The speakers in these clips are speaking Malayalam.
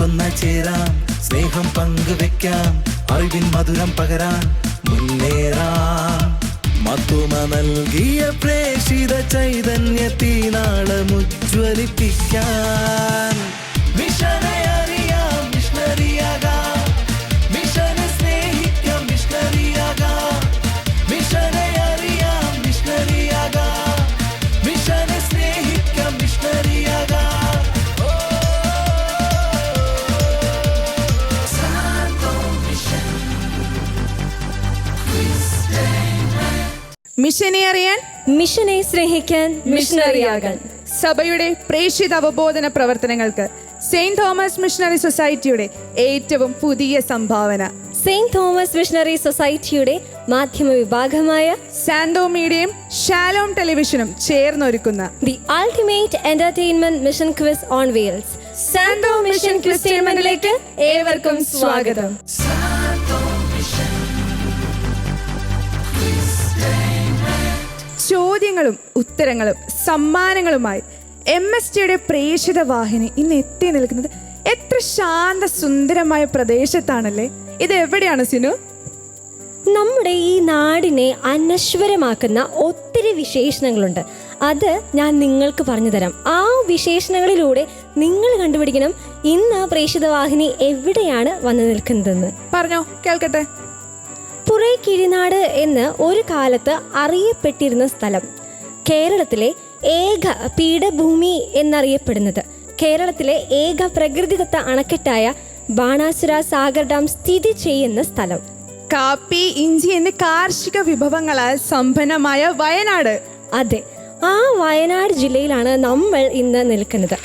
ഒന്നിച്ചൊന്ന ചേരാം. സ്നേഹം പങ്കുവെക്കാം. അറിവിൻ മധുരം പകരാൻ മുന്നേറാം. മത്തുമ നൽകിയ പ്രേഷിത ചൈതന്യത്തിനാളം മിഷനെ സ്നേഹിക്കാൻ മിഷണറിയാകാൻ സഭയുടെ പ്രേക്ഷിത അവബോധന പ്രവർത്തനങ്ങൾക്ക് സെയിന്റ് തോമസ് മിഷണറി സൊസൈറ്റിയുടെ ഏറ്റവും പുതിയ സംഭാവന. സെയിന്റ് തോമസ് മിഷണറി സൊസൈറ്റിയുടെ മാധ്യമ വിഭാഗമായ സാന്തോ മീഡിയയും ഷാലോം ടെലിവിഷനും ചേർന്നൊരുക്കുന്ന the ultimate entertainment mission quiz on wheels. Santo mission ക്രിസ്ത്യൻമെന്റിലേക്ക് ഏവർക്കും സ്വാഗതം. ചോദ്യങ്ങളും ഉത്തരങ്ങളും സമ്മാനങ്ങളുമായി എം എസ് ടിയുടെ പ്രേക്ഷിത വാഹിനി ഇന്ന് എത്തി നിൽക്കുന്നത് എത്ര ശാന്ത സുന്ദരമായ പ്രദേശത്താണല്ലേ? ഇത് എവിടെയാണ് സിനു? നമ്മുടെ ഈ നാടിനെ അനശ്വരമാക്കുന്ന ഒത്തിരി വിശേഷണങ്ങളുണ്ട്. അത് ഞാൻ നിങ്ങൾക്ക് പറഞ്ഞു തരാം. ആ വിശേഷണങ്ങളിലൂടെ നിങ്ങൾ കണ്ടുപിടിക്കണം ഇന്ന് പ്രേക്ഷിത വാഹിനി എവിടെയാണ് വന്നു നിൽക്കുന്നതെന്ന്. പറഞ്ഞോ കേൾക്കട്ടെ. പുറേ കിഴിനാട് എന്ന് ഒരു കാലത്ത് അറിയപ്പെട്ടിരുന്ന സ്ഥലം. കേരളത്തിലെ ഏക പീഠഭൂമി എന്നറിയപ്പെടുന്നത്. കേരളത്തിലെ ഏക പ്രകൃതിദത്ത അണക്കെട്ടായ ബാണാസുര സാഗർ ഡാം സ്ഥിതി ചെയ്യുന്ന സ്ഥലം. കാപ്പി ഇഞ്ചി എന്നീ കാർഷിക വിഭവങ്ങളാൽ സമ്പന്നമായ വയനാട്. അതെ ആ വയനാട് ജില്ലയിലാണ് നമ്മൾ ഇന്ന് നിൽക്കുന്നത്.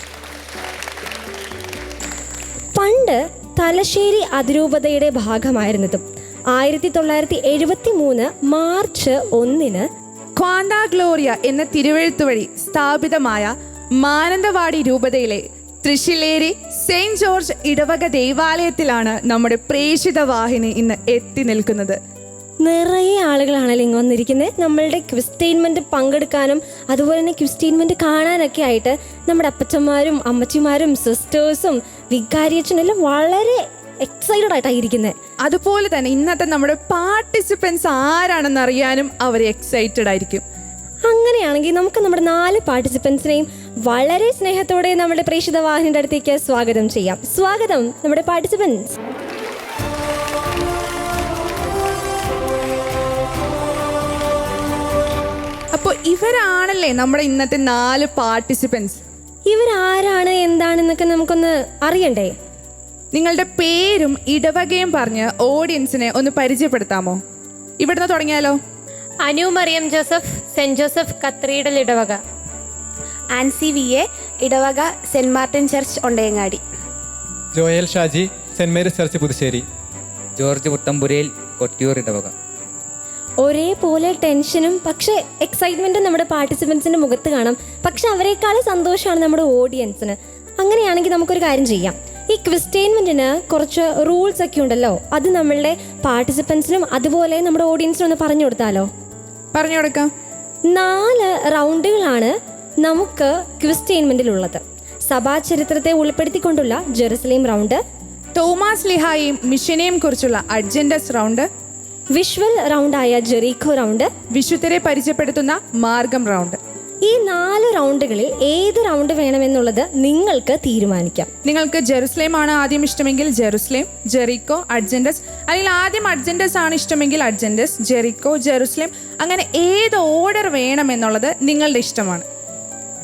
പണ്ട് തലശ്ശേരി അതിരൂപതയുടെ ഭാഗമായിരുന്നതും ആയിരത്തി തൊള്ളായിരത്തി എഴുപത്തി മൂന്ന് മാർച്ച് ഒന്നിന് ക്വാന്ത ഗ്ലോറിയ എന്ന തിരുവഴുത്തു വഴി സ്ഥാപിതമായ മാനന്തവാടി രൂപതയിലെ തൃശ്ശിലേരി സെയിന്റ് ജോർജ് ഇടവക ദേവാലയത്തിലാണ് നമ്മുടെ പ്രേഷിത വാഹിനി ഇന്ന് എത്തി നിൽക്കുന്നത്. നിറയെ ആളുകളാണല്ലോ ഇങ്ങ് വന്നിരിക്കുന്നത് നമ്മളുടെ ക്വിസ്റ്റൈൻമെന്റ് പങ്കെടുക്കാനും അതുപോലെ തന്നെ ക്വിസ്റ്റൈൻമെന്റ് കാണാനൊക്കെ ആയിട്ട് നമ്മുടെ അപ്പച്ചന്മാരും അമ്മച്ചിമാരും സിസ്റ്റേഴ്സും വികാരിയച്ഛനും എല്ലാം വളരെ എക്സൈറ്റഡ് ആയിട്ടാണ് ഇരിക്കുന്നത് അതുപോലെ തന്നെ ഇന്നത്തെ നമ്മുടെ പാർട്ടിസിപ്പൻസ് ആരാണെന്ന് അറിയാനും അവർ എക്സൈറ്റഡ് ആയിരിക്കും. അങ്ങനെയാണെങ്കിൽ നമുക്ക് നമ്മുടെ നാല് പാർട്ടിസിപ്പൻസിനെയും വളരെ സ്നേഹത്തോടെ നമ്മുടെ പ്രേക്ഷിത വാഹിനിയുടെ അടുത്തേക്ക് സ്വാഗതം ചെയ്യാം. സ്വാഗതം നമ്മുടെ പാർട്ടിസിപ്പൻസ് അപ്പോൾ ഇവരാണല്ലേ നമ്മുടെ ഇന്നത്തെ നാല് പാർട്ടിസിപ്പൻസ് ഇവരാരാണ് എന്താണെന്നൊക്കെ നമുക്കൊന്ന് അറിയണ്ടേ? നിങ്ങളുടെ പേരും ഇടവകയും പറഞ്ഞ് ഓഡിയൻസിനെ ഒന്ന് പരിചയപ്പെടുത്താമോ? ഇവിടുന്ന് തുടങ്ങിയാലോ? Anu Mariam Joseph saint Joseph cathedral ഇടവക. ആൻസി വി എ ഇടവക saint Martin church Ondayangadi. Joel Shaji saint Mary's church Puthussery. George Puthampurayil Kottiyoor ഇടവക. ഒരേപോലെ ടെൻഷനും പക്ഷേ എക്സൈറ്റ്മെന്റും നമ്മുടെ പാർട്ടിസിപ്പൻസിന്റെ മുഖത്ത് കാണാം. പക്ഷെ അവരെക്കാളും സന്തോഷമാണ് നമ്മുടെ ഓഡിയൻസിന് അങ്ങനെയാണെങ്കിൽ നമുക്കൊരു കാര്യം ചെയ്യാം. ഈ ക്രിസ്റ്റൈൻമെന്റിന് കുറച്ച് റൂൾസ് ഒക്കെ ഉണ്ടല്ലോ. അത് നമ്മളുടെ പാർട്ടിസിപ്പൻസിനും അതുപോലെ നമ്മുടെ ഓഡിയൻസിനും ഒന്ന് പറഞ്ഞു കൊടുത്താലോ? പറഞ്ഞു കൊടുക്കാം. നാല് റൗണ്ടുകളാണ് നമുക്ക് ക്വിസ്റ്റൈൻമെന്റിലുള്ളത്. സഭാചരിത്രത്തെ ഉൾപ്പെടുത്തിക്കൊണ്ടുള്ള ജെറുസലേം റൗണ്ട് തോമാസ് ലിഹായും മിഷനെയും കുറിച്ചുള്ള അഡ്ജൻഡസ് റൗണ്ട് വിഷ്വൽ റൗണ്ടായ ജെറീഖോ റൗണ്ട് വിശുദ്ധരെ പരിചയപ്പെടുത്തുന്ന മാർഗം റൗണ്ട്. ഈ നാല് റൗണ്ടുകളിൽ ഏത് റൗണ്ട് വേണമെന്നുള്ളത് നിങ്ങൾക്ക് തീരുമാനിക്കാം. നിങ്ങൾക്ക് ജെറുസലേം ആണ് ആദ്യം ഇഷ്ടമെങ്കിൽ ജെറുസലേം ജെറിക്കോ അഡ്ജൻഡസ് അല്ലെങ്കിൽ ആദ്യം അഡ്ജൻഡസ് ആണ് ഇഷ്ടമെങ്കിൽ അഡ്ജൻഡസ് ജെറിക്കോ ജെറുസലേം. അങ്ങനെ ഏത് ഓർഡർ വേണമെന്നുള്ളത് നിങ്ങളുടെ ഇഷ്ടമാണ്.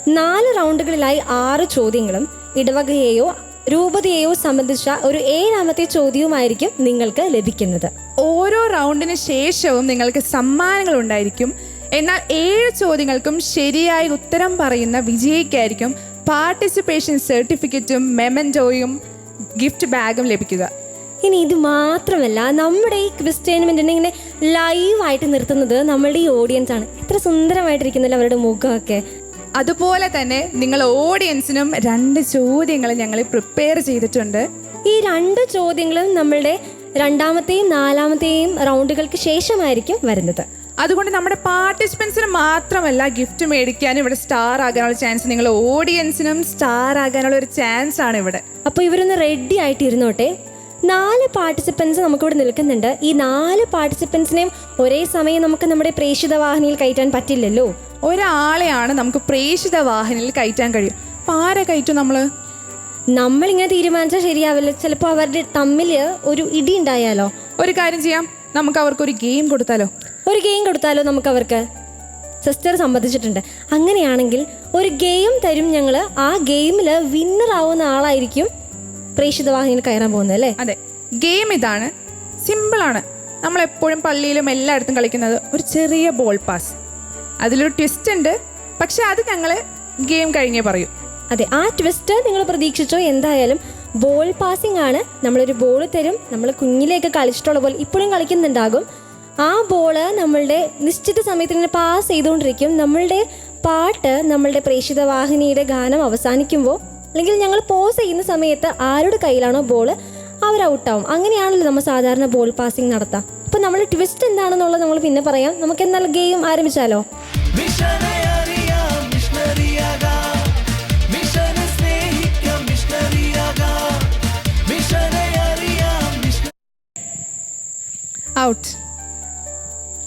നാല് റൗണ്ടുകളിലായി ആറ് ചോദ്യങ്ങളും ഇടവകയെയോ രൂപതയെയോ സംബന്ധിച്ച ഒരു ഏഴാമത്തെ ചോദ്യവുമായിരിക്കും നിങ്ങൾക്ക് ലഭിക്കുന്നത്. ഓരോ റൗണ്ടിന് ശേഷവും നിങ്ങൾക്ക് സമ്മാനങ്ങൾ ഉണ്ടായിരിക്കും. എന്നാൽ ഏഴ് ചോദ്യങ്ങൾക്കും ശരിയായി ഉത്തരം പറയുന്ന വിജയിക്കായിരിക്കും പാർട്ടിസിപ്പേഷൻ സർട്ടിഫിക്കറ്റും മെമന്റോയും ഗിഫ്റ്റ് ബാഗും ലഭിക്കുക. ഇനി ഇത് മാത്രമല്ല നമ്മുടെ ഈ ക്വിസ് ടൂർണമെന്റിനെ ഇങ്ങനെ ലൈവായിട്ട് നിർത്തുന്നത് നമ്മളുടെ ഈ ഓഡിയൻസ് ആണ്. എത്ര സുന്ദരമായിട്ടിരിക്കുന്നല്ലോ അവരുടെ മുഖമൊക്കെ. അതുപോലെ തന്നെ നിങ്ങൾ ഓഡിയൻസിനും രണ്ട് ചോദ്യങ്ങൾ ഞങ്ങൾ പ്രിപ്പയർ ചെയ്തിട്ടുണ്ട്. ഈ രണ്ട് ചോദ്യങ്ങളും നമ്മളുടെ രണ്ടാമത്തെയും നാലാമത്തെയും റൗണ്ടുകൾക്ക് ശേഷമായിരിക്കും വരുന്നത്. അതുകൊണ്ട് നമ്മുടെ പാർട്ടിസിപ്പൻസിന് മാത്രമല്ല ഗിഫ്റ്റ് മേടിക്കാനും ഇവിടെ സ്റ്റാർ ആകാനുള്ള ചാൻസ് നിങ്ങൾ ഓഡിയൻസിനും സ്റ്റാർ ആകാനുള്ള ഒരു ചാൻസ് ആണ് ഇവിടെ. അപ്പോൾ ഇവരൊന്ന് റെഡി ആയിട്ട് ഇരുന്നോട്ടെ നാല് പാർട്ടിസിപ്പൻസ് നമുക്കിവിടെ നിൽക്കുന്നുണ്ട്. ഈ നാല് പാർട്ടിസിപ്പൻസിനെയും ഒരേ സമയം നമുക്ക് നമ്മുടെ പ്രേക്ഷിത വാഹിനിയിൽ കയറ്റാൻ പറ്റില്ലല്ലോ. ഒരാളെയാണ് നമുക്ക് പ്രേക്ഷിത വാഹനയിൽ കയറ്റാൻ കഴിയും. അപ്പൊ ആരെ കയറ്റും നമ്മൾ? നമ്മളിങ്ങനെ തീരുമാനിച്ചാൽ ശരിയാവില്ല. ചിലപ്പോൾ അവരുടെ തമ്മിൽ ഒരു ഇടി ഉണ്ടായാലോ? ഒരു കാര്യം ചെയ്യാം. നമുക്ക് അവർക്ക് ഒരു ഗെയിം കൊടുത്താലോ? ഒരു ഗെയിം കൊടുത്താലോ നമുക്ക് അവർക്ക് സിസ്റ്റർ സംബന്ധിച്ചിട്ടുണ്ട് അങ്ങനെയാണെങ്കിൽ ഒരു ഗെയിം തരും ഞങ്ങൾ ആ ഗെയിമിൽ വിന്നർ ആവുന്ന ആളായിരിക്കും പ്രേക്ഷിത വാഹിനിയിൽ കയറാൻ പോകുന്നത് അല്ലേ? അതെ. ഗെയിം ഇതാണ്. സിമ്പിളാണ് നമ്മൾ എപ്പോഴും പള്ളിയിലും എല്ലായിടത്തും കളിക്കുന്നത് ഒരു ചെറിയ ബോൾ പാസ് അതിലൊരു ട്വിസ്റ്റ് ഉണ്ട്. പക്ഷെ അത് ഞങ്ങൾ ഗെയിം കഴിഞ്ഞേ പറയൂ. അതെ. ആ ട്വിസ്റ്റ് നിങ്ങൾ പ്രതീക്ഷിച്ചോ? എന്തായാലും ബോൾ പാസിംഗ് ആണ്. നമ്മളൊരു ബോൾ തരും. നമ്മൾ കുഞ്ഞിലേക്ക് കളിച്ചിട്ടുള്ള പോലെ ഇപ്പോഴും കളിക്കുന്നുണ്ടാകും. ആ ബോൾ നമ്മളുടെ നിശ്ചിത സമയത്ത് ഇങ്ങനെ പാസ് ചെയ്തുകൊണ്ടിരിക്കും. നമ്മളുടെ പാട്ട് നമ്മളുടെ പ്രേക്ഷിത വാഹിനിയുടെ ഗാനം അവസാനിക്കുമ്പോൾ അല്ലെങ്കിൽ ഞങ്ങൾ പോസ് ചെയ്യുന്ന സമയത്ത് ആരുടെ കയ്യിലാണോ ബോൾ അവർ ഔട്ടാവും അങ്ങനെയാണല്ലോ നമ്മൾ സാധാരണ ബോൾ പാസിംഗ് നടത്താം. അപ്പോൾ നമ്മൾ ട്വിസ്റ്റ് എന്താണെന്നുള്ളത് നമ്മൾ പിന്നെ പറയാം. നമുക്ക് എന്നാൽ ഗെയിം ആരംഭിച്ചാലോ? മിഷനെ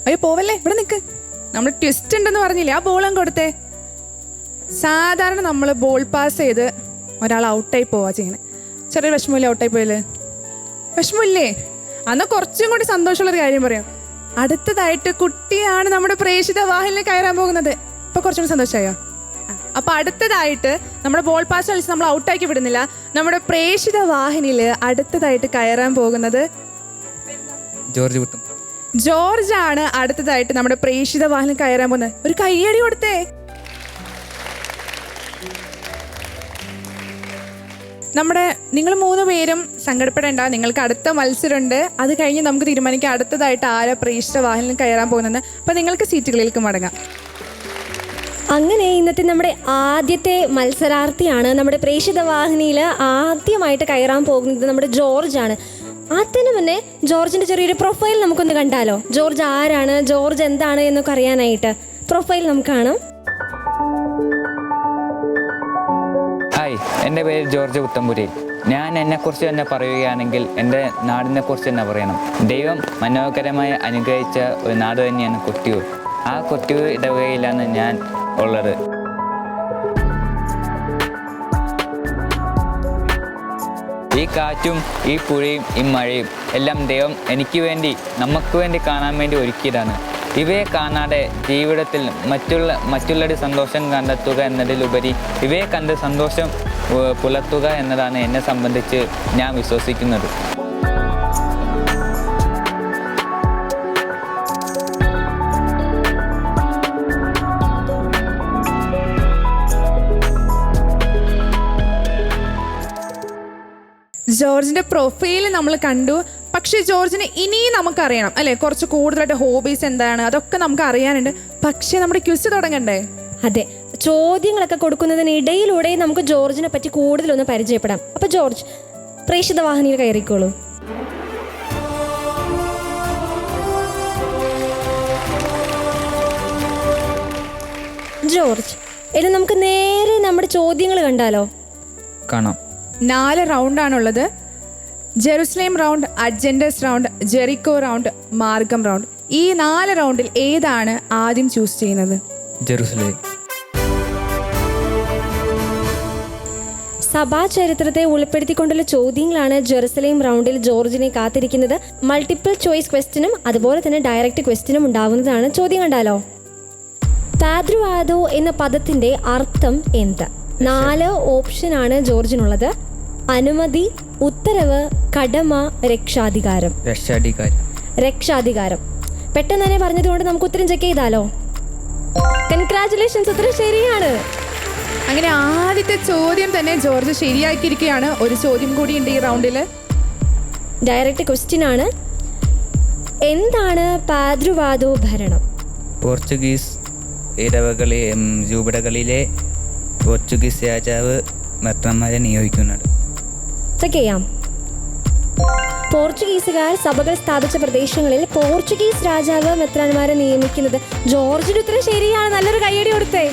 അയ്യോ പോവല്ലേ? ഇവിടെ നിൽക്ക് നമ്മൾ ട്വിസ്റ്റ് ഉണ്ടെന്ന് പറഞ്ഞില്ലേ? ആ ബോളും കൊടുത്തേ. സാധാരണ നമ്മൾ ബോൾ പാസ് ചെയ്ത് ഒരാൾ ഔട്ടായി പോവാ ചെയ്യണേ. ചെറിയ വിഷമമില്ലേ ഔട്ടായി പോയല്ലേ വിഷമമില്ലേ? അന്ന് കുറച്ചും കൂടി സന്തോഷമുള്ളൊരു കാര്യം പറയാം. അടുത്തതായിട്ട് കുട്ടിയാണ് നമ്മുടെ പ്രേക്ഷിത വാഹനിൽ കയറാൻ പോകുന്നത്. ഇപ്പൊ കുറച്ചും കൂടി സന്തോഷമായോ അപ്പൊ അടുത്തതായിട്ട് നമ്മുടെ ബോൾ പാസ് കളിച്ച് നമ്മൾ ഔട്ടാക്കി വിടുന്നില്ല. നമ്മുടെ പ്രേക്ഷിത വാഹിനിയിൽ അടുത്തതായിട്ട് കയറാൻ പോകുന്നത് ജോർജ് കുട്ടം. ജോർജ് ആണ് അടുത്തതായിട്ട് നമ്മുടെ പ്രേക്ഷിത വാഹനം കയറാൻ പോകുന്നത്. ഒരു കയ്യടി കൊടുത്തേ. നമ്മുടെ നിങ്ങൾ മൂന്ന് പേരും സങ്കടപ്പെടേണ്ട നിങ്ങൾക്ക് അടുത്ത മത്സരമുണ്ട്. അത് കഴിഞ്ഞ് നമുക്ക് തീരുമാനിക്കാം അടുത്തതായിട്ട് ആരാ പ്രേക്ഷിത വാഹനം കയറാൻ പോകുന്നത് അപ്പൊ നിങ്ങൾക്ക് സീറ്റുകളിലേക്ക് മടങ്ങാം. അങ്ങനെ ഇന്നത്തെ നമ്മുടെ ആദ്യത്തെ മത്സരാർത്ഥിയാണ് നമ്മുടെ പ്രേക്ഷിത വാഹിനിയിൽ ആദ്യമായിട്ട് കയറാൻ പോകുന്നത് നമ്മുടെ ജോർജ് ആണ്. അതിന് മുന്നേ ജോർജിന്റെ ചെറിയൊരു പ്രൊഫൈൽ നമുക്കൊന്ന് കണ്ടാലോ. ജോർജ് ആരാണ്? ജോർജ് എന്താണ് എന്നൊക്കെ അറിയാനായിട്ട് പ്രൊഫൈൽ നമുക്ക് കാണാം. ഹായ് എന്റെ പേര് ജോർജ് കുത്തമ്പുരി ഞാൻ എന്നെക്കുറിച്ച് തന്നെ പറയുകയാണെങ്കിൽ എന്റെ നാടിനെക്കുറിച്ച് തന്നെ പറയണം. ദൈവം മനോഹരമായി അനുഗ്രഹിച്ച ഒരു നാട് തന്നെയാണ് കൊട്ടിയൂർ. ആ കൊട്ടിയൂർ ഇടവകയിലാണ് ഞാൻ ഉള്ളത്. ഈ കാറ്റും ഈ പുഴയും ഈ മഴയും എല്ലാം ദൈവം എനിക്ക് വേണ്ടി നമുക്ക് വേണ്ടി കാണാൻ വേണ്ടി ഒരുക്കിയതാണ്. ഇവയെ കാണാതെ ജീവിതത്തിൽ മറ്റുള്ള മറ്റുള്ളവരുടെ സന്തോഷം കണ്ടെത്തുക എന്നതിലുപരി ഇവയെ കണ്ട് സന്തോഷം പുലർത്തുക എന്നതാണ് എന്നെ സംബന്ധിച്ച് ഞാൻ വിശ്വസിക്കുന്നത്. ജോർജിന്റെ പ്രൊഫൈൽ നമ്മൾ കണ്ടു. പക്ഷേ ജോർജിനെ ഇനിയും നമുക്കറിയണം. അല്ലേ? കുറച്ച് കൂടുതലായിട്ട് ഹോബീസ് എന്താണ്? അതൊക്കെ നമുക്ക് അറിയാനുണ്ട് പക്ഷേ നമ്മുടെ ക്വിസ് തുടങ്ങണ്ടേ? അതെ. ചോദ്യങ്ങളൊക്കെ കൊടുക്കുന്നതിനിടയിലൂടെ നമുക്ക് ജോർജിനെ പറ്റി കൂടുതലൊന്ന് പരിചയപ്പെടാം. അപ്പൊ ജോർജ് പ്രേക്ഷിത വാഹിനിയിൽ കയറിക്കോളൂ. ജോർജ് ഇനി നമുക്ക് നേരെ നമ്മുടെ ചോദ്യങ്ങൾ കണ്ടാലോ? കാണാം. നാല് റൗണ്ടാണുള്ളത്. Jerusalem round അഡ്ജൻഡസ് round Jericho round മാർഗം റൗണ്ട്. ഈ നാല് റൗണ്ടിൽ ഏതാണ് ആദ്യം ചൂസ് ചെയ്യുന്നത്? ജെറുസലേം. സഭാ ചരിത്രത്തെ ഉൾപ്പെടുത്തിക്കൊണ്ടുള്ള ചോദ്യങ്ങളാണ് ജെറുസലേം റൗണ്ടിൽ ജോർജിനെ കാത്തിരിക്കുന്നത്. മൾട്ടിപ്പിൾ ചോയ്സ് ക്വസ്റ്റിനും അതുപോലെ തന്നെ ഡയറക്റ്റ് ക്വസ്റ്റിനും ഉണ്ടാവുന്നതാണ് ചോദ്യം കണ്ടാലോ പാദ്രുവാദോ എന്ന പദത്തിന്റെ അർത്ഥം എന്ത്? നാല് ഓപ്ഷനാണ് ജോർജിനുള്ളത്. അനുമതി ഉത്തരവ് കടമ രക്ഷാധികാരം. രക്ഷാധികാരം. രക്ഷാധികാരം. പെട്ടെന്ന് തന്നെ പറഞ്ഞതുകൊണ്ട് നമുക്ക് ഉത്തരം ചെക്ക് ചെയ്താലോ? കൺഗ്രാറ്റുലേഷൻസ് ഉത്തരം ശരിയാണ്. അങ്ങനെ ആദ്യത്തെ ചോദ്യം തന്നെ ജോർജ് ശരിയാക്കിയിരിക്കുകയാണ്. ഒരു ചോദ്യം കൂടി ഉണ്ട് ഈ റൗണ്ടിൽ ഡയറക്റ്റ് ക്വസ്റ്റ്യൻ ആണ്. എന്താണ് പാദ്രുവാദോ ഭരണം? പോർച്ചുഗീസ് ഇടവകളി ജൂബിടകളിലെ പോർച്ചുഗീസ് രാജാവ് മെത്രന്മാരെ നിയോഗിക്കുന്നത്. ചെക്ക് ചെയ്യാം. പോർച്ചുഗീസുകാർ സഭകൾ സ്ഥാപിച്ച പ്രദേശങ്ങളിൽ പോർച്ചുഗീസ് രാജാവ് മെത്രാന്മാരെ നിയമിക്കുന്നത് ജോർജിന്റെ ഉത്തരം ശരിയാണ്. നല്ലൊരു കയ്യടി കൊടുത്തേ.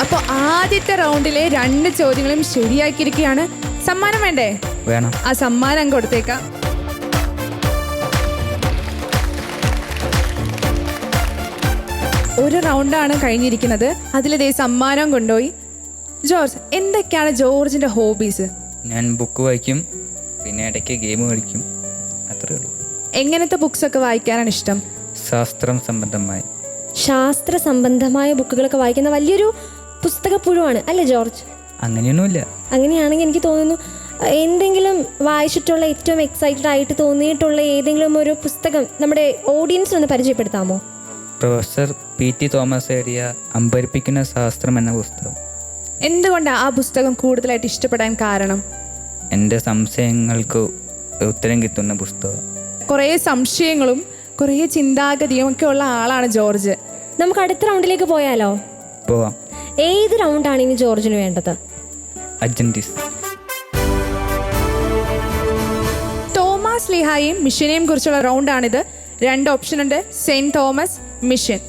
അപ്പോൾ ആദ്യത്തെ റൗണ്ടിലെ രണ്ട് ചോദ്യങ്ങളും ശരിയാക്കിയിരിക്കുകയാണ്. സമ്മാനം വേണ്ടേ? വേണം. ആ സമ്മാനം കൊടുത്തേക്കാം. ഒരു റൗണ്ടാണ് കഴിഞ്ഞിരിക്കുന്നത്. അതിലിതേ സമ്മാനം കൊണ്ടുപോയി. ജോർജ് എന്തൊക്കെയാണ് ജോർജിന്റെ ഹോബീസ്? ഞാൻ ബുക്ക് വായിക്കും പിന്നെ ഇടയ്ക്ക് ഗെയിം കളിക്കും. അത്രേ ഉള്ളൂ. എങ്ങനത്തെ ബുക്സ് ഒക്കെ വായിക്കാനാണ് ഇഷ്ടം? ശാസ്ത്രം സംബന്ധമായി. ശാസ്ത്ര സംബന്ധമായ ബുക്കുകളൊക്കെ വായിക്കുന്ന വലിയൊരു പുസ്തകപ്പുഴുവാണ് അല്ലേ ജോർജ്? അങ്ങനെയൊന്നുമില്ല. അങ്ങനെയാണെങ്കിൽ എനിക്ക് തോന്നുന്നു എന്തെങ്കിലും വായിച്ചിട്ടുള്ള ഏറ്റവും എക്സൈറ്റഡ് ആയിട്ട് തോന്നിയിട്ടുള്ള ഏതെങ്കിലും ഒരു പുസ്തകം നമ്മുടെ ഓഡിയൻസിനൊന്ന് പരിചയപ്പെടുത്താമോ? പ്രൊഫസർ പി ടി തോമസ് എഴുതിയ അമ്പരിപ്പിക്കുന്ന ശാസ്ത്രം എന്ന പുസ്തകം. എന്തുകൊണ്ടാണ് ആ പുസ്തകം കൂടുതലായിട്ട് ഇഷ്ടപ്പെടാൻ കാരണം? എന്റെ സംശയങ്ങൾക്ക് ഉത്തരം കിട്ടുന്ന പുസ്തകം. കുറേ സംശയങ്ങളും കുറേ ചിന്താഗതിയും ഒക്കെ ഉള്ള ആളാണ് ജോർജ്. നമുക്ക് അടുത്ത റൗണ്ടിലേക്ക് പോയാലോ? പോവാം. ഏത് റൗണ്ടാണ് ഇനി ജോർജിന് വേണ്ടത്? അജന്റിസ് തോമസ് ലിഹായും മിഷനെയും കുറിച്ചുള്ള റൗണ്ടാണിത്. രണ്ട് ഓപ്ഷൻ ഉണ്ട് saint Thomas mission.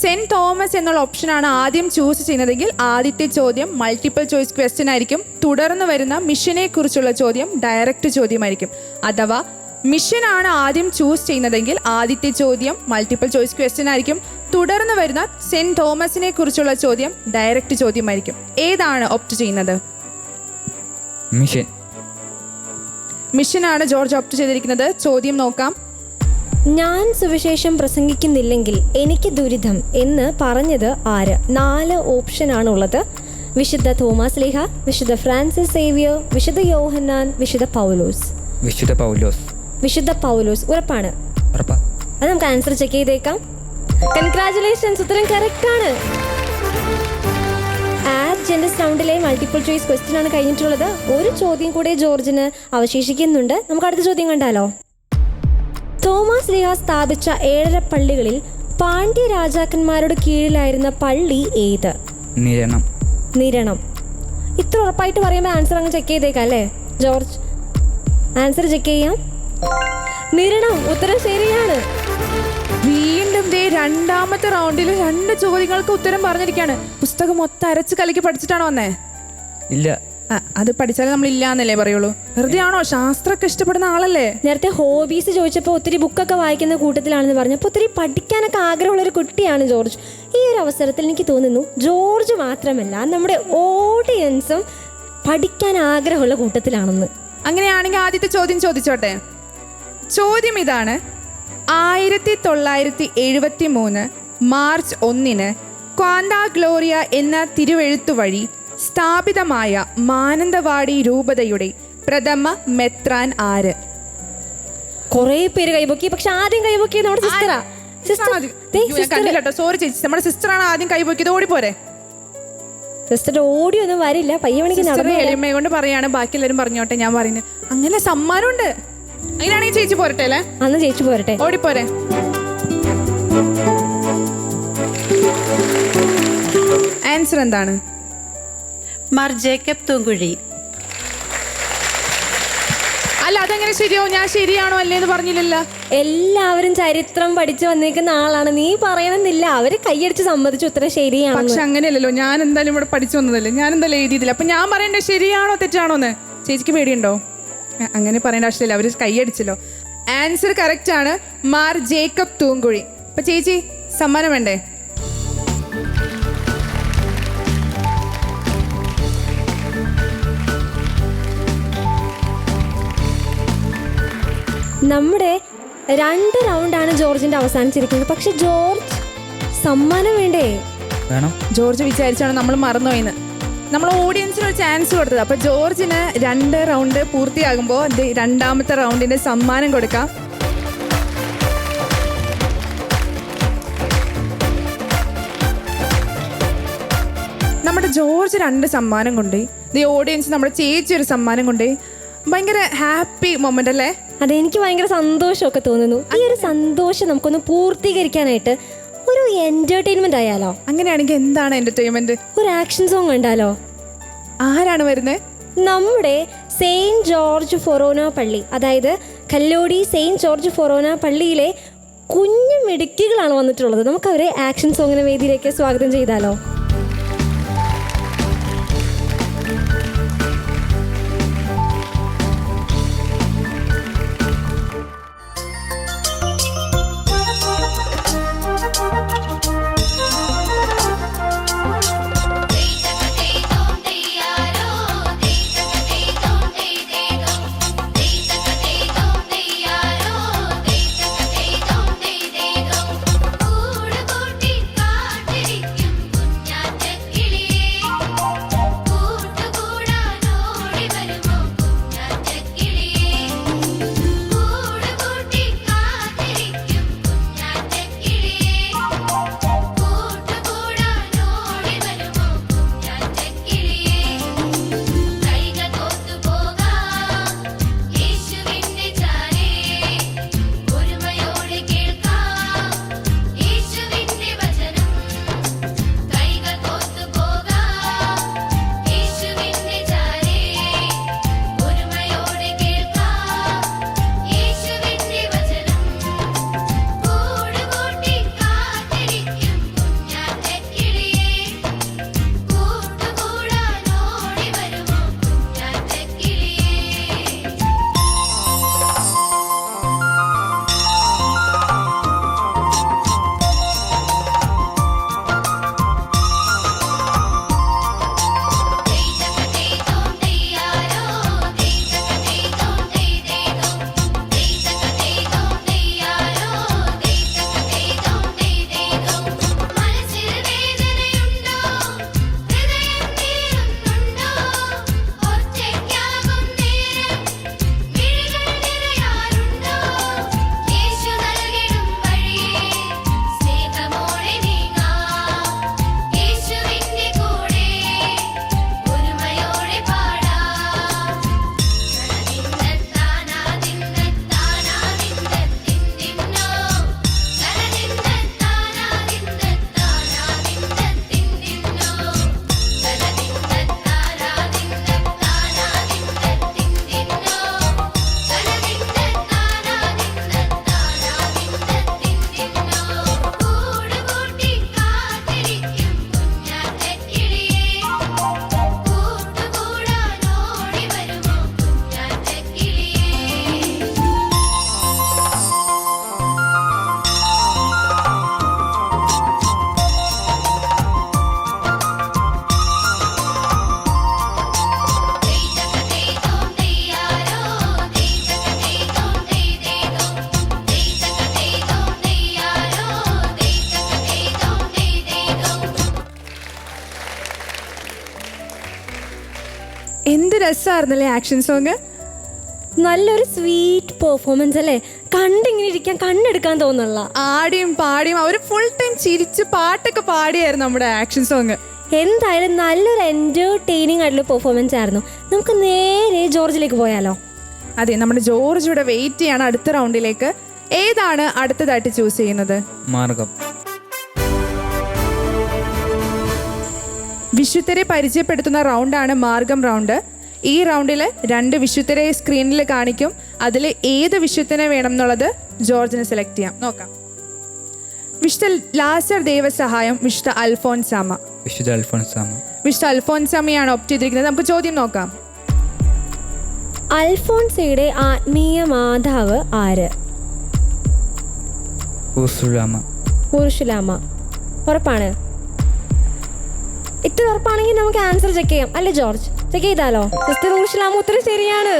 Saint Thomas എന്നുള്ള ഓപ്ഷനാണ് ആദ്യം ചൂസ് ചെയ്യുന്നതെങ്കിൽ ആദ്യത്തെ ചോദ്യം മൾട്ടിപ്പിൾ ചോയ്സ് ക്വസ്റ്റ്യൻ ആയിരിക്കും. തുടർന്ന് വരുന്ന മിഷനെ കുറിച്ചുള്ള ചോദ്യം ഡയറക്റ്റ് ചോദ്യമായിരിക്കും അഥവാ മിഷൻ ആണ് ആദ്യം ചൂസ് ചെയ്യുന്നതെങ്കിൽ ആദ്യത്തെ ചോദ്യം മൾട്ടിപ്പിൾ ചോയ്സ് ക്വസ്റ്റ്യൻ ആയിരിക്കും. തുടർന്ന് വരുന്ന സെന്റ് തോമസിനെ കുറിച്ചുള്ള ചോദ്യം ഡയറക്റ്റ് ചോദ്യമായിരിക്കും ഏതാണ് ഓപ്റ്റ് ചെയ്യുന്നത്? മിഷൻ മിഷനാണ് ജോർജ് ഓപ്റ്റ് ചെയ്തിരിക്കുന്നത്. ചോദ്യം നോക്കാം. ഞാൻ സുവിശേഷം പ്രസംഗിക്കുന്നില്ലെങ്കിൽ എനിക്ക് ദുരിതം എന്ന് പറഞ്ഞത് ആര്? നാല് ഓപ്ഷനാണുള്ളത് വിശുദ്ധ തോമസ് ലേഹ വിശുദ്ധ ഫ്രാൻസിസ് സേവിയർ വിശുദ്ധ യോഹന്നാൻ വിശുദ്ധ പൗലോസ്. വിശുദ്ധ പൗലോസ്. വിശുദ്ധ പൗലോസ് ഉറപ്പാണ്? ഉറപ്പാ. അത് നമുക്ക് ആൻസർ ചെക്ക് ചെയ്തേക്കാം. കൺഗ്രാചുലേഷൻസ് ഉത്തരം കറക്റ്റ് ആണ്. സൗണ്ടിലെ ജെൻഡസ് റൗണ്ടിലെ മൾട്ടിപ്പിൾ ചോയ്സ് ക്വസ്റ്റ്യൻ ആണ് കഴിഞ്ഞിട്ടുള്ളത്. ഒരു ചോദ്യം കൂടെ ജോർജിന് അവശേഷിക്കുന്നുണ്ട്. നമുക്ക് അടുത്ത ചോദ്യം കണ്ടാലോ? തോമസ് ലിഹ സ്ഥാപിച്ച ഏഴര പള്ളികളിൽ പാണ്ഡ്യ രാജാക്കന്മാരുടെ കീഴിലായിരുന്ന പള്ളി ഏത്? നിരണം. നിരണം. ഇത്ര ഉറപ്പായിട്ട് പറയുമ്പോൾ ആൻസർ അങ്ങ് ചെക്ക് ചെയ്തേക്കാം അല്ലേ? ജോർജ് ആൻസർ ചെക്ക് ചെയ്യാം. നിരണം ഉത്തരം ശരിയാണ്. വീണ്ടും ദേ രണ്ടാമത്തെ റൗണ്ടിൽ രണ്ട് ചോദ്യങ്ങൾക്ക് ഉത്തരം പറഞ്ഞിരിക്കുകയാണ് പുസ്തകം മൊത്തം അരച്ച് കലക്കി പഠിച്ചിട്ടാണോ വന്നേ? ഇല്ല. അത് പഠിച്ചാലേ നമ്മൾ ഇല്ലാന്നല്ലേ പറയുള്ളൂ. വെറുതെ ആണോ ശാസ്ത്രമൊക്കെ ഇഷ്ടപ്പെടുന്ന ആളല്ലേ? നേരത്തെ ഹോബീസ് ചോദിച്ചപ്പോൾ ഒത്തിരി ബുക്കൊക്കെ വായിക്കുന്ന കൂട്ടത്തിലാണെന്ന് പറഞ്ഞു അപ്പോൾ ഒത്തിരി പഠിക്കാനൊക്കെ ആഗ്രഹമുള്ള ഒരു കുട്ടിയാണ് ജോർജ്. ഈ ഒരു അവസരത്തിൽ എനിക്ക് തോന്നുന്നു ജോർജ് മാത്രമല്ല നമ്മുടെ ഓഡിയൻസും പഠിക്കാൻ ആഗ്രഹമുള്ള കൂട്ടത്തിലാണെന്ന്. അങ്ങനെയാണെങ്കിൽ ആദ്യത്തെ ചോദ്യം ചോദിച്ചോട്ടെ? ചോദ്യം ഇതാണ്. ആയിരത്തി തൊള്ളായിരത്തി എഴുപത്തി മൂന്ന് മാർച്ച് ഒന്നിന് ക്വാന്താ ഗ്ലോറിയ എന്ന തിരുവെഴുത്തു വഴി സ്ഥാപിതമായ മാനന്തവാടി രൂപതയുടെ പ്രഥമ മെത്രാൻ ആര്? കുറെ പേര് കൈപൊക്കി പക്ഷെ ആദ്യം കൈപൊക്കിയത് നമ്മുടെ സിസ്റ്ററാ. സിസ്റ്റർ സോറി ചേച്ചി നമ്മുടെ സിസ്റ്ററാണ് ആദ്യം കൈപൊക്കിയത് ഓടിപ്പോരെ സിസ്റ്റർ ഓടി ഒന്നും വരില്ല പയ്യ എളിമ. കൊണ്ട് പറയാണ് ബാക്കി എല്ലാവരും പറഞ്ഞോട്ടെ ഞാൻ പറയുന്നത്. അങ്ങനെ സമ്മാനമുണ്ട്. അങ്ങനെയാണെങ്കിൽ ചേച്ചി പോരട്ടെ അല്ലേ? അന്ന് ചേച്ചി പോരട്ടെ. ഓടിപ്പോരെ ആൻസർ എന്താണ്? മാർ ജേക്കബ് തൂങ്കുഴി. അല്ല അതെങ്ങനെ ശരിയോ ഞാൻ ശരിയാണോ അല്ലേ എന്ന് പറഞ്ഞില്ലല്ലോ. എല്ലാവരും ചരിത്രം പഠിച്ചു വന്നിരിക്കുന്ന ആളാണ്. നീ പറയണമെന്നില്ല. അവർ കൈയടിച്ച് സമ്മതിച്ചു ഉത്തരം ശരിയാണ് പക്ഷെ അങ്ങനെയല്ലല്ലോ. ഞാൻ എന്തായാലും ഇവിടെ പഠിച്ചു വന്നതല്ലേ? ഞാൻ എന്തായാലും എഴുതിയതില്ല. അപ്പൊ ഞാൻ പറയണ്ടേ ശരിയാണോ തെറ്റാണോന്ന്? ചേച്ചിക്ക് പേടിയുണ്ടോ? അങ്ങനെ പറയേണ്ട ആവശ്യമില്ല. അവർ കൈയടിച്ചല്ലോ. ആൻസർ കറക്റ്റ് ആണ്. മാർ ജേക്കബ് തൂങ്കുഴി. അപ്പൊ ചേച്ചി സമ്മാനം വേണ്ടേ? നമ്മുടെ രണ്ട് റൗണ്ടാണ് ജോർജിന്റെ അവസാനിച്ചിരിക്കുന്നത്. പക്ഷെ ജോർജ് സമ്മാനം വേണ്ടേ? വേണം. ജോർജ് വിചാരിച്ചാണ് നമ്മൾ മറന്നുപോയിന്ന് നമ്മൾ ഓഡിയൻസിന് ഒരു ചാൻസ് കൊടുത്തത്. അപ്പൊ ജോർജിന് രണ്ട് റൗണ്ട് പൂർത്തിയാകുമ്പോൾ രണ്ടാമത്തെ റൗണ്ടിന്റെ സമ്മാനം കൊടുക്കാം. നമ്മുടെ ജോർജ് രണ്ട് സമ്മാനം കൊണ്ടുപോയി. ദി ഓഡിയൻസ് നമ്മുടെ ചേച്ചി ഒരു സമ്മാനം കൊണ്ടുപോയി. ഭയങ്കര ഹാപ്പി മൊമെന്റ് അല്ലേ? അതെ എനിക്ക് ഭയങ്കര സന്തോഷമൊക്കെ തോന്നുന്നു. ഈ ഒരു സന്തോഷം നമുക്കൊന്ന് പൂർത്തീകരിക്കാനായിട്ട് ഒരു എന്റർടൈൻമെന്റ് ആയാലോ? അങ്ങനെയാണെങ്കിൽ എന്താണ് എന്റർടൈൻമെന്റ് ഒരു ആക്ഷൻ സോങ് ഉണ്ടാലോ ആരാണ് വരുന്നത് നമ്മുടെ സെയിന്റ് ജോർജ് ഫൊറോന പള്ളി. അതായത് കല്ലോടി സെയിന്റ് ജോർജ് ഫൊറോന പള്ളിയിലെ കുഞ്ഞു മിടുക്കികളാണ് വന്നിട്ടുള്ളത്. നമുക്ക് അവരെ ആക്ഷൻ സോങ്ങിന് വേദിയിലേക്ക് സ്വാഗതം ചെയ്താലോ? രസമായിരുന്നല്ലേ ആക്ഷൻ സോങ്? നല്ലൊരു സ്വീറ്റ് പെർഫോമൻസ് അല്ലേ? കണ്ടിങ്ങനെ ഇരിക്കാൻ കണ്ണെടുക്കാൻ തോന്നുള്ള ആടിയും പാടിയും അവർ ഫുൾ ടൈം ചിരിച്ച് പാട്ടൊക്കെ പാടിയായിരുന്നു നമ്മുടെ ആക്ഷൻ സോങ്. എന്തായാലും നല്ലൊരു എന്റർടൈനിങ് ആയിട്ടുള്ള പെർഫോമൻസ് ആയിരുന്നു. നമുക്ക് നേരെ ജോർജിലേക്ക് പോയാലോ? അതെ നമ്മുടെ ജോർജ് ഇവിടെ വെയിറ്റ് ചെയ്യാണ് അടുത്ത റൗണ്ടിലേക്ക് ഏതാണ് അടുത്തതായിട്ട് ചൂസ് ചെയ്യുന്നത്? മാർഗം വിശുദ്ധരെ പരിചയപ്പെടുത്തുന്ന റൗണ്ടാണ് മാർഗം റൗണ്ട് ഈ റൗണ്ടിൽ രണ്ട് വിശുദ്ധരെ സ്ക്രീനിൽ കാണിക്കും. അതിൽ ഏത് വിശുദ്ധനെ വേണം എന്നുള്ളത് ജോർജിന് സെലക്ട് ചെയ്യാം. നോക്കാം. വിശുദ്ധ ലാസർ ദൈവസഹായം വിശുദ്ധ അൽഫോൻസാമ വിശുദ്ധ അൽഫോൻസാമ വിശുദ്ധ അൽഫോൻസാമയാണ് ഒപ്റ്റ് ചെയ്തിരിക്കുന്നത്. നമുക്ക് ചോദ്യം നോക്കാം. അൽഫോൻസയുടെ ആത്മീയ മാതാവ് ആര്? ഉറപ്പാണ്? ഇത്ര ഉറപ്പാണെങ്കിൽ നമുക്ക് ആൻസർ ചെക്ക് ചെയ്യാം. അല്ലേ ജോർജ്? ചെക്ക് ചെയ്താലോ? സിസ്റ്റർ ഉറുഷുലാമ ഉത്തരം ശരിയാണ്.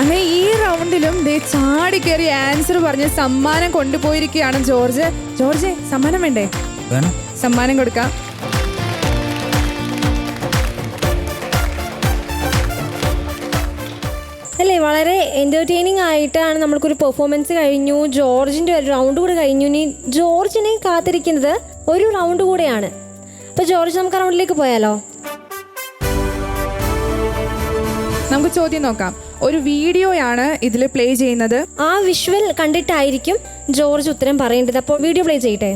അങ്ങനെ ഈ റൗണ്ടിലും ദേ ചാടി കയറി ആൻസർ പറഞ്ഞ് സമ്മാനം കൊണ്ടുപോയിരിക്കുകയാണ് ജോർജ്. ജോർജ് സമ്മാനം വേണ്ടേ? വേണം. സമ്മാനം കൊടുക്കാം. അല്ലേ വളരെ എന്റർടൈനിങ് ആയിട്ടാണ് നമ്മൾക്കൊരു പെർഫോമൻസ് കഴിഞ്ഞു. ജോർജിന്റെ ഒരു റൗണ്ട് കൂടെ കഴിഞ്ഞു. ഇനി ജോർജിനെ കാത്തിരിക്കുന്നത് ഒരു റൗണ്ട് കൂടെയാണ്. അപ്പോൾ അപ്പോൾ ജോർജ് നമുക്ക് റൗണ്ടിലേക്ക് പോയാലോ? നമുക്ക് ചോദ്യം നോക്കാം. ഒരു വീഡിയോയാണ് ഇതിൽ പ്ലേ ചെയ്യുന്നത്. ആ വിഷ്വൽ കണ്ടിട്ടായിരിക്കും ജോർജ് ഉത്തരം പറയേണ്ടത്. അപ്പോൾ വീഡിയോ പ്ലേ ചെയ്യട്ടെ?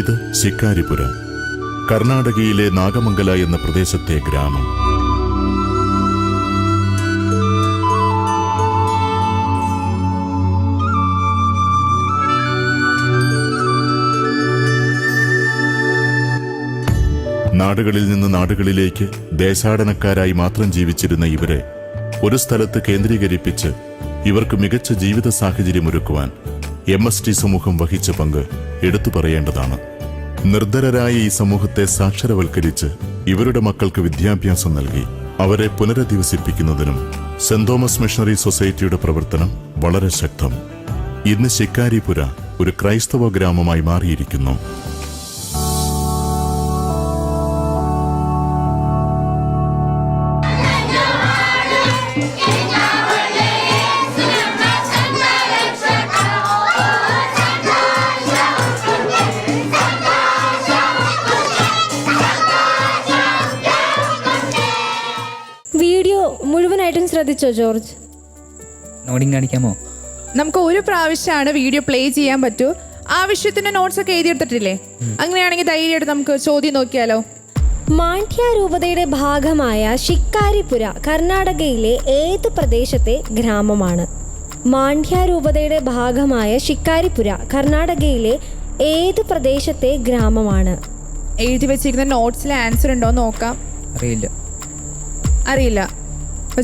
ഇത് ശിക്കാരിപുര കർണാടകയിലെ നാഗമംഗല എന്ന പ്രദേശത്തെ ഗ്രാമം. നാടുകളിൽ നിന്ന് നാടുകളിലേക്ക് ദേശാടനക്കാരായി മാത്രം ജീവിച്ചിരുന്ന ഇവരെ ഒരു സ്ഥലത്ത് കേന്ദ്രീകരിപ്പിച്ച് ഇവർക്ക് മികച്ച ജീവിത സാഹചര്യം ഒരുക്കുവാൻ എം എസ് ടി സമൂഹം വഹിച്ച പങ്ക് എടുത്തു പറയേണ്ടതാണ്. നിർധനരായ ഈ സമൂഹത്തെ സാക്ഷരവൽക്കരിച്ച് ഇവരുടെ മക്കൾക്ക് വിദ്യാഭ്യാസം നൽകി അവരെ പുനരധിവസിപ്പിക്കുന്നതിനും സെന്റ് തോമസ് മിഷണറി സൊസൈറ്റിയുടെ പ്രവർത്തനം വളരെ ശക്തം. ഇന്ന് ശിക്കാരിപുര ഒരു ക്രൈസ്തവ ഗ്രാമമായി മാറിയിരിക്കുന്നു. മുഴുവനായിട്ടും ശ്രദ്ധിച്ചോ ജോർജ്? കാണിക്കാമോ? നമുക്ക് ഒരു പ്രാവശ്യമാണ് വീഡിയോ പ്ലേ ചെയ്യാൻ പറ്റൂ. ആവശ്യത്തിന് നോട്ട്സ് ഒക്കെ എഴുതിയെടുത്തിട്ടില്ലേ? അങ്ങനെയാണെങ്കിൽ ധൈര്യമായിട്ട് നമുക്ക് ചോദ്യം നോക്കിയാലോ? മാണ്ഡ്യ രൂപതയുടെ ഭാഗമായ ശിക്കാരിപുര കർണാടകയിലെ ഏത് പ്രദേശത്തെ ഗ്രാമമാണ്? മാണ്ഡ്യ രൂപതയുടെ ഭാഗമായ ശിക്കാരിപുര കർണാടകയിലെ ഏത് പ്രദേശത്തെ ഗ്രാമമാണ്? എഴുതി വെച്ചിരിക്കുന്ന നോട്ട്സിൽ ആൻസർ ഉണ്ടോ എന്ന് നോക്കാം. അറിയില്ല. അറിയില്ല.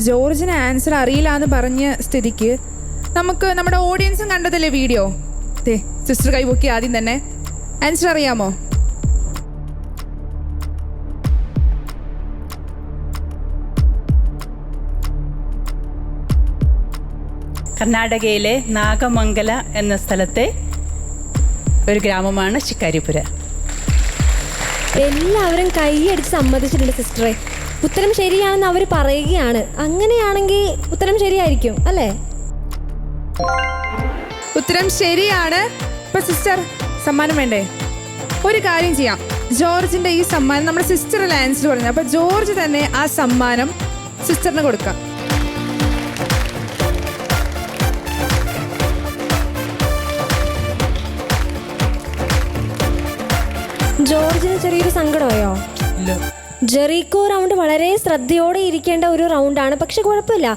ജോർജിന് ആൻസർ അറിയില്ല എന്ന് പറഞ്ഞ സ്ഥിതിക്ക് നമുക്ക് നമ്മുടെ ഓഡിയൻസും കണ്ടതല്ലേ വീഡിയോ ദേ സിസ്റ്റർ കൈപൊക്കി ആദ്യം തന്നെ. ആൻസർ അറിയാമോ? കർണാടകയിലെ നാഗമംഗല എന്ന സ്ഥലത്തെ ഒരു ഗ്രാമമാണ് ശിക്കാരിപുര. എല്ലാവരും കൈയടിച്ച് സമ്മതിച്ചിട്ടുണ്ട് സിസ്റ്ററെ. ഉത്തരം ശരിയാണെന്ന് അവർ പറയുകയാണ്. അങ്ങനെയാണെങ്കിൽ ഉത്തരം ശരിയായിരിക്കും അല്ലേ? ഉത്തരം ശരിയാണ്. ഇപ്പൊ സിസ്റ്റർ സമ്മാനം വേണ്ടേ? ഒരു കാര്യം ചെയ്യാം. ജോർജിന്റെ ഈ സമ്മാനം നമ്മുടെ സിസ്റ്ററിൽ ആൻസർ പറഞ്ഞു അപ്പൊ ജോർജ് തന്നെ ആ സമ്മാനം സിസ്റ്ററിന് കൊടുക്കാം. ജോർജിന് ചെറിയൊരു സങ്കടമായോ? ജെറിക്കോ റൗണ്ട് വളരെ ശ്രദ്ധയോടെ ഇരിക്കേണ്ട ഒരു റൗണ്ടാണ് പക്ഷെ കുഴപ്പമില്ല.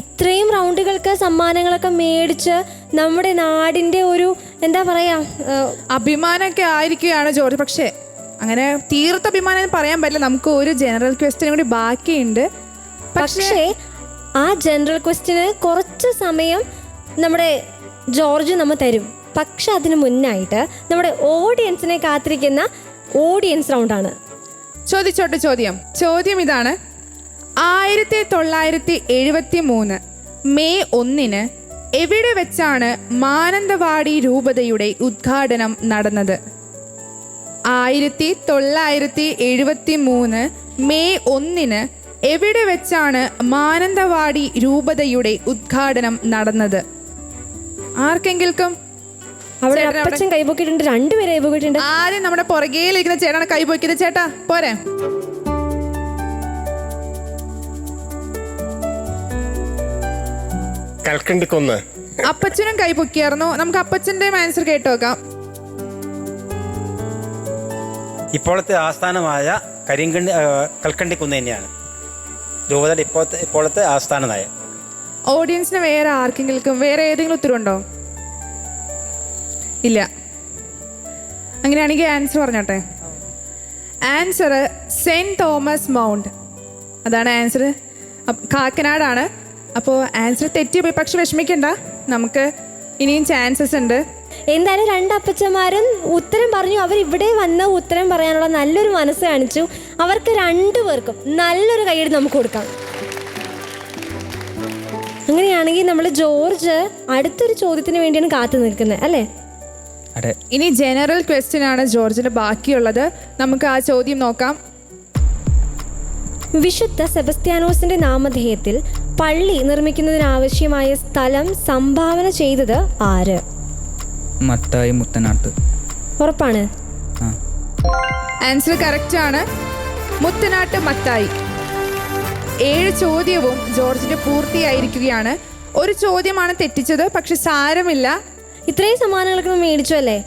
ഇത്രയും റൗണ്ടുകൾക്ക് സമ്മാനങ്ങളൊക്കെ മേടിച്ച് നമ്മുടെ നാടിന്റെ ഒരു എന്താ പറയാ അഭിമാനൊക്കെ അഭിമാനമൊക്കെ ആയിരിക്കുകയാണ് ജോർജ്. പക്ഷേ അങ്ങനെ തീർത്ത അഭിമാനം പറയാൻ പറ്റില്ല. നമുക്ക് ഒരു ജനറൽ ക്വസ്റ്റ്യൻ കൂടി ബാക്കിയുണ്ട്. പക്ഷേ ആ ജനറൽ ക്വസ്റ്റിന് കുറച്ച് സമയം നമ്മുടെ ജോർജ് നമ്മൾ തരും. പക്ഷെ അതിന് മുന്നായിട്ട് നമ്മുടെ ഓഡിയൻസിനെ കാത്തിരിക്കുന്ന ഓഡിയൻസ് റൗണ്ടാണ് ചോദിച്ചോട്ടെ ചോദ്യം. ചോദ്യം ഇതാണ്. ആയിരത്തി തൊള്ളായിരത്തി എഴുപത്തി മൂന്ന് മെയ് ഒന്നിന് എവിടെ വെച്ചാണ് മാനന്തവാടി രൂപതയുടെ ഉദ്ഘാടനം നടന്നത്? ആയിരത്തി തൊള്ളായിരത്തി എഴുപത്തി മൂന്ന് മെയ് ഒന്നിന് എവിടെ വെച്ചാണ് മാനന്തവാടി രൂപതയുടെ ഉദ്ഘാടനം നടന്നത്? ആർക്കെങ്കിലും അവിടെ അപ്പച്ചൻ കൈപൊക്കിയിട്ടുണ്ട് രണ്ടുപേരെ കൈപൊക്കിയിട്ടുണ്ട്. ആരും നമ്മുടെ പുറകേലിരിക്കുന്ന ചേട്ടനാണ് കൈ പോയിക്കുന്നത് ചേട്ടാ പോരെ. കൽക്കണ്ടിക്കൊന്ന്. അപ്പച്ചനും കൈ പൊക്കിയായിരുന്നു നമുക്ക് അപ്പച്ചന്റെ ആൻസർ കേട്ടു നോക്കാം. ഇപ്പോഴത്തെ ആസ്ഥാനമായ കരിങ്കണ്ടി കൽക്കണ്ടി കൽക്കണ്ടിക്കുന്ന് തന്നെയാണ്. രൂപതയുടെ ഇപ്പോഴത്തെ ഇപ്പോഴത്തെ ആസ്ഥാനമായ. ഓഡിയൻസിന് വേറെ ആർക്കെങ്കിലും വേറെ ഏതെങ്കിലും ഉത്തരവുണ്ടോ? ഇല്ല. അങ്ങനെയാണെങ്കിൽ ആൻസർ പറഞ്ഞോട്ടെ. ആൻസർ സെന്റ് തോമസ് മൗണ്ട് അതാണ് ആൻസർ കാക്കനാടാണ്. അപ്പോൾ ആൻസർ തെറ്റിപ്പോയി. പക്ഷെ വിഷമിക്കണ്ട. നമുക്ക് ഇനിയും ചാൻസസ് ഉണ്ട്. എന്തായാലും രണ്ട് അപ്പച്ചന്മാരും ഉത്തരം പറഞ്ഞു. അവർ ഇവിടെ വന്ന് ഉത്തരം പറയാനുള്ള നല്ലൊരു മനസ്സ് കാണിച്ചു. അവർക്ക് രണ്ടുപേർക്കും നല്ലൊരു കൈയ്യടി നമുക്ക് കൊടുക്കാം. അങ്ങനെയാണെങ്കിൽ നമ്മൾ ജോർജ് അടുത്തൊരു ചോദ്യത്തിന് വേണ്ടിയാണ് കാത്തു നിൽക്കുന്നത് അല്ലേ? അതെ. ഇനി ജനറൽ ക്വസ്റ്റ്യൻ ആണ് ജോർജിന് ബാക്കിയുള്ളത്. നമുക്ക് ആ ചോദ്യം നോക്കാം. വിശുദ്ധ സെബസ്ത്യാനോസിന്റെ നാമധേയത്തിൽ പള്ളി നിർമ്മിക്കുന്നതിനാവശ്യമായ സ്ഥലം സംഭാവന ചെയ്തത് ആര്? മത്തായി മുത്തനാട്ട്. ഉറപ്പാണ്. ആൻസർ കറക്റ്റ് ആണ്. മുത്തനാട്ട് മത്തായി. ഏഴ് ചോദ്യവും ജോർജിന്റെ പൂർത്തിയായിരിക്കുകയാണ്. ഒരു ചോദ്യമാണ് തെറ്റിച്ചത് പക്ഷെ സാരമില്ല. ഇത്രയും സമ്മാനങ്ങളൊക്കെ മേടിച്ചു അല്ലേ?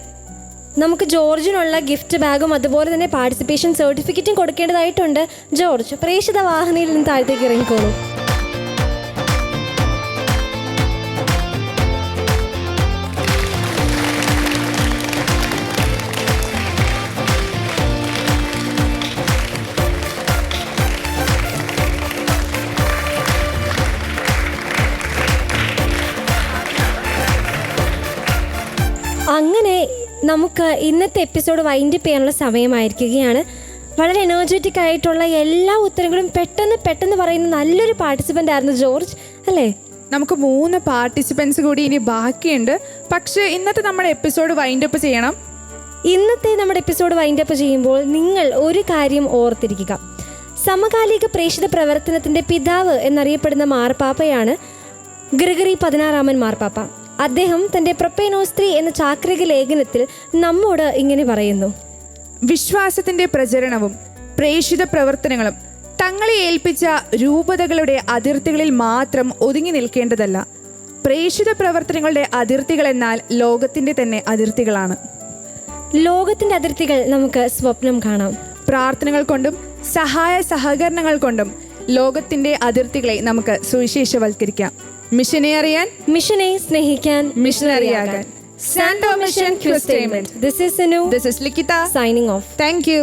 നമുക്ക് ജോർജിനുള്ള ഗിഫ്റ്റ് ബാഗും അതുപോലെ തന്നെ പാർട്ടിസിപ്പേഷൻ സർട്ടിഫിക്കറ്റും കൊടുക്കേണ്ടതായിട്ടുണ്ട്. ജോർജ് പ്രേക്ഷിത വാഹനയിൽ നിന്ന് താഴത്തേക്ക് ഇറങ്ങിക്കോളൂ. നമുക്ക് ഇന്നത്തെ എപ്പിസോഡ് വൈൻഡപ്പ് ചെയ്യാനുള്ള സമയമായിരിക്കുകയാണ്. വളരെ എനർജറ്റിക് ആയിട്ടുള്ള എല്ലാ ഉത്തരങ്ങളും പെട്ടെന്ന് പെട്ടെന്ന് പറയുന്ന നല്ലൊരു പാർട്ടിസിപ്പന്റ് ആയിരുന്നു ജോർജ് അല്ലേ? നമുക്ക് മൂന്ന് പാർട്ടിസിപ്പൻസ് കൂടി ഇനി ബാക്കിയുണ്ട്. പക്ഷേ ഇന്നത്തെ നമ്മുടെ എപ്പിസോഡ് വൈൻഡപ്പ് ചെയ്യണം. ഇന്നത്തെ നമ്മുടെ എപ്പിസോഡ് വൈൻഡപ്പ് ചെയ്യുമ്പോൾ നിങ്ങൾ ഒരു കാര്യം ഓർത്തിരിക്കുക. സമകാലിക പ്രേക്ഷിത പ്രവർത്തനത്തിന്റെ പിതാവ് എന്നറിയപ്പെടുന്ന മാർപ്പാപ്പയാണ് ഗ്രിഗറി പതിനാറാമൻ മാർപ്പാപ്പ. അദ്ദേഹം തന്റെ പ്രൊപ്പേനോസ്ത്രി എന്ന ചാക്രിക ലേഖനത്തിൽ നമ്മോട് ഇങ്ങനെ പറയുന്നു. വിശ്വാസത്തിന്റെ പ്രചരണവും പ്രേഷിത പ്രവർത്തനങ്ങളും തങ്ങളെ ഏൽപ്പിച്ച രൂപതകളുടെ അതിർത്തികളിൽ മാത്രം ഒതുങ്ങി നിൽക്കേണ്ടതല്ല. പ്രേഷിത പ്രവർത്തനങ്ങളുടെ അതിർത്തികൾ എന്നാൽ ലോകത്തിന്റെ തന്നെ അതിർത്തികളാണ്. ലോകത്തിന്റെ അതിർത്തികൾ നമുക്ക് സ്വപ്നം കാണാം. പ്രാർത്ഥനകൾ കൊണ്ടും സഹായ സഹകരണങ്ങൾ കൊണ്ടും ലോകത്തിന്റെ അതിർത്തികളെ നമുക്ക് സുവിശേഷവൽക്കരിക്കാം. മിഷനെ അറിയാൻ? മിഷനെ സ്നേഹിക്കാൻ മിഷനറിയാകാൻ Santo mission ക്രിസ്റ്റേമെന്റ് this is Sinu this is Likhitha signing off thank you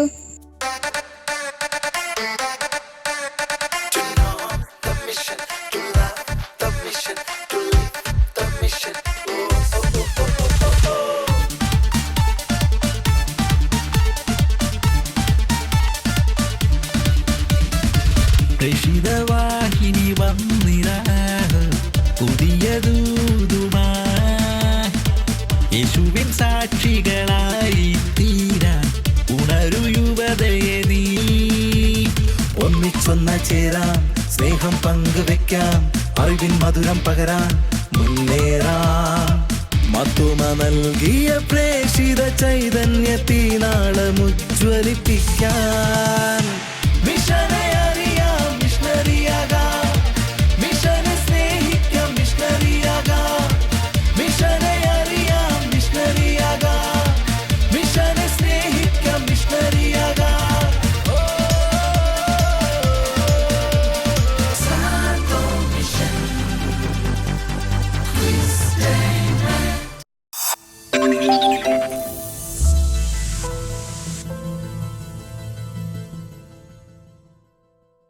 യേശുവിൻ സാക്ഷികളായി തീരാ ഉണരു യുവതയെ നീ. ഒന്നിച്ചൊന്ന ചേരാം സ്നേഹം പങ്കുവെക്കാം അറിവിൻ മധുരം പകരാൻ മുന്നേറാം. മത്തുമ നൽകിയ പ്രേഷിത ചൈതന്യത്തിനാളമുജ്വലിപ്പിക്കാൻ